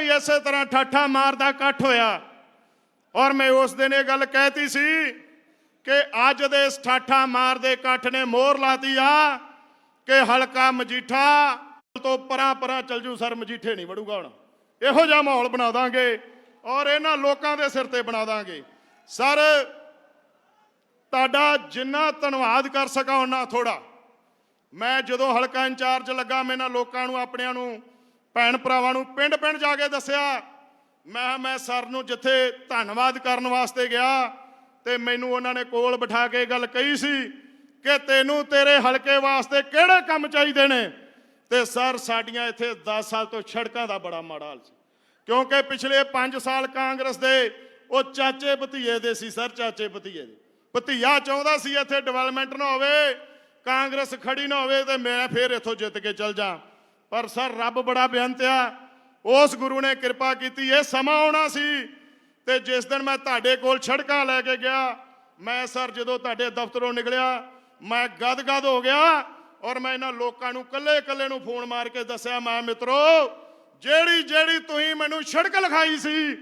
ਵੀ ਇਸੇ ਤਰ੍ਹਾਂ ਠਾਠਾ ਮਾਰਦਾ ਇਕੱਠ ਹੋਇਆ। ਔਰ ਮੈਂ ਉਸ ਦਿਨ ਇਹ ਗੱਲ ਕਹਿਤੀ ਸੀ ਕਿ ਅੱਜ ਦੇ ਇਸ ਠਾਠਾ ਮਾਰਦੇ ਇਕੱਠ ਨੇ ਮੋਹਰ ਲਾਤੀ ਆ ਕਿ ਹਲਕਾ ਮਜੀਠਾ ਤੋਂ ਪਰਾਂ ਪਰਾਂ ਚੱਲ ਜੂ, ਸਰ ਮਜੀਠੇ ਨਹੀਂ ਵੜੂਗਾ ਹੁਣ। ਇਹੋ ਜਿਹਾ ਮਾਹੌਲ ਬਣਾ ਦਾਂਗੇ ਔਰ ਇਹਨਾਂ ਲੋਕਾਂ ਦੇ ਸਿਰ ਤੇ ਬਣਾ ਦਾਂਗੇ। ਸਰ, ਤੁਹਾਡਾ ਜਿੰਨਾ ਧੰਨਵਾਦ ਕਰ ਸਕਾਂ ਉਹਨਾਂ ਥੋੜਾ ਮੈਂ ਜਦੋਂ ਹਲਕਾ ਇੰਚਾਰਜ ਲੱਗਾ, ਮੈਂ ਇਹਨਾਂ ਲੋਕਾਂ ਨੂੰ, ਆਪਣਿਆਂ ਨੂੰ ਭੈਣ ਭਰਾਵਾਂ ਨੂੰ ਪਿੰਡ ਪਿੰਡ ਜਾ ਕੇ ਦੱਸਿਆ, ਮੈਂ ਮੈਂ ਸਰ ਨੂੰ ਜਿੱਥੇ ਧੰਨਵਾਦ ਕਰਨ ਵਾਸਤੇ ਗਿਆ ਤੇ ਮੈਨੂੰ ਉਹਨਾਂ ਨੇ ਕੋਲ ਬਿਠਾ ਕੇ ਗੱਲ ਕਹੀ ਸੀ ਕਿ ਤੈਨੂੰ ਤੇਰੇ ਹਲਕੇ ਵਾਸਤੇ ਕਿਹੜੇ ਕੰਮ ਚਾਹੀਦੇ ਨੇ? ਤੇ ਸਰ, ਸਾਡੀਆਂ ਇੱਥੇ 10 ਸਾਲ ਤੋਂ ਸੜਕਾਂ ਦਾ ਬੜਾ ਮਾੜਾ ਹਾਲ ਸੀ। ਕਿਉਂਕਿ ਪਿਛਲੇ 5 ਸਾਲ ਕਾਂਗਰਸ ਦੇ, ਉਹ ਚਾਚੇ ਭਤੀਏ ਦੇ ਸੀ ਸਰ, ਚਾਚੇ ਭਤੀਏ ਦੇ। ਭਤੀਆ ਚਾਹੁੰਦਾ ਸੀ ਇੱਥੇ ਡਿਵੈਲਪਮੈਂਟ ਨਾ ਹੋਵੇ, ਕਾਂਗਰਸ ਖੜੀ ਨਾ ਹੋਵੇ ਤੇ ਮੈਂ ਫੇਰ ਇੱਥੋਂ ਜਿੱਤ ਕੇ ਚੱਲ ਜਾ। ਪਰ ਸਰ ਰੱਬ ਬੜਾ ਬੇਅੰਤ ਆ। ਉਸ ਗੁਰੂ ਨੇ ਕਿਰਪਾ ਕੀਤੀ, ਇਹ ਸਮਾਂ ਆਉਣਾ ਸੀ ਤੇ ਜਿਸ ਦਿਨ ਮੈਂ ਤੁਹਾਡੇ ਕੋਲ ਛੜਕਾਂ ਲੈ ਕੇ ਗਿਆ, ਮੈਂ ਸਰ ਜਦੋਂ ਤੁਹਾਡੇ ਦਫ਼ਤਰੋਂ ਨਿਕਲਿਆ, ਮੈਂ ਗਦਗਦ ਹੋ ਗਿਆ ਔਰ ਮੈਂ ਇਹਨਾਂ ਲੋਕਾਂ ਨੂੰ ਕੱਲੇ-ਕੱਲੇ ਨੂੰ ਫੋਨ ਮਾਰ ਕੇ ਦੱਸਿਆ, ਮੈਂ ਮਿੱਤਰੋ ਜਿਹੜੀ ਜਿਹੜੀ ਤੁਸੀਂ ਮੈਨੂੰ ਸੜਕ ਲਿਖਾਈ ਸੀ